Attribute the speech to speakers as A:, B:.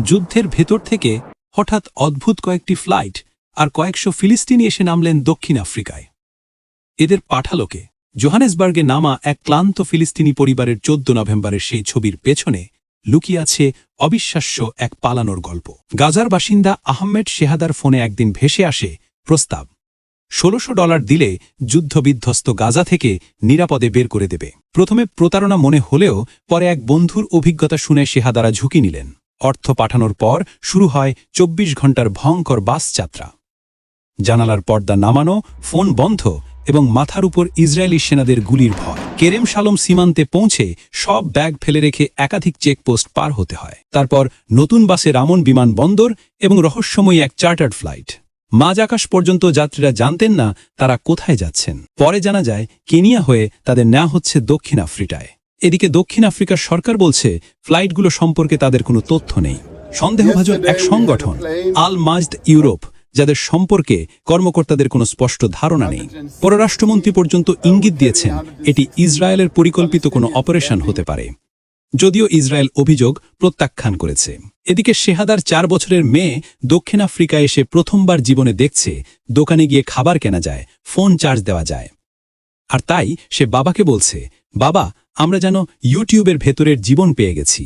A: যুদ্ধের ভেতর থেকে হঠাৎ অদ্ভুত কয়েকটি ফ্লাইট আর কয়েকশো ফিলিস্তিনি এসে নামলেন দক্ষিণ আফ্রিকায়। এদের পাঠালোকে জোহানেসবার্গে নামা এক ক্লান্ত ফিলিস্তিনি পরিবারের চোদ্দ নভেম্বরের সেই ছবির পেছনে লুকিয়ে আছে অবিশ্বাস্য এক পালানোর গল্প। গাজার বাসিন্দা আহমেদ শেহাদার ফোনে একদিন ভেসে আসে প্রস্তাব, ষোলোশো ডলার দিলে যুদ্ধবিধ্বস্ত গাজা থেকে নিরাপদে বের করে দেবে। প্রথমে প্রতারণা মনে হলেও পরে এক বন্ধুর অভিজ্ঞতা শুনে শেহাদারা ঝুঁকি নিলেন। অর্থ পাঠানোর পর শুরু হয় চব্বিশ ঘণ্টার ভয়ঙ্কর বাস যাত্রা। জানালার পর্দা নামানো, ফোন বন্ধ এবং মাথার উপর ইসরায়েলি সেনাদের গুলির ভয়। কেরেম শালম সীমান্তে পৌঁছে সব ব্যাগ ফেলে রেখে একাধিক চেকপোস্ট পার হতে হয়। তারপর নতুন বাসে রামন বিমানবন্দর এবং রহস্যময়ী এক চার্টার্ড ফ্লাইট। মাঝ আকাশ পর্যন্ত যাত্রীরা জানতেন না তারা কোথায় যাচ্ছেন। পরে জানা যায়, কেনিয়া হয়ে তাদের নেওয়া হচ্ছে দক্ষিণ আফ্রিকায়। এদিকে দক্ষিণ আফ্রিকার সরকার বলছে ফ্লাইটগুলো সম্পর্কে তাদের কোনো তথ্য নেই। সন্দেহভাজন এক সংগঠন আল মাজদ ইউরোপ যাদের সম্পর্কে কর্মকর্তাদের কোনো স্পষ্ট ধারণা নেই। পররাষ্ট্রমন্ত্রী পর্যন্ত ইঙ্গিত দিয়েছেন এটি ইসরায়েলের পরিকল্পিত কোনো অপারেশন হতে পারে। যদিও ইসরায়েল অভিযোগ প্রত্যাখ্যান করেছে। এদিকে শেহাদার চার বছরের মেয়ে দক্ষিণ আফ্রিকায় এসে প্রথমবার জীবনে দেখছে দোকানে গিয়ে খাবার কেনা যায় ফোন চার্জ দেওয়া যায়। আর তাই সে বাবাকে বলছে বাবা আমরা যেন ইউটিউবের ভেতরের জীবন পেয়ে গেছি।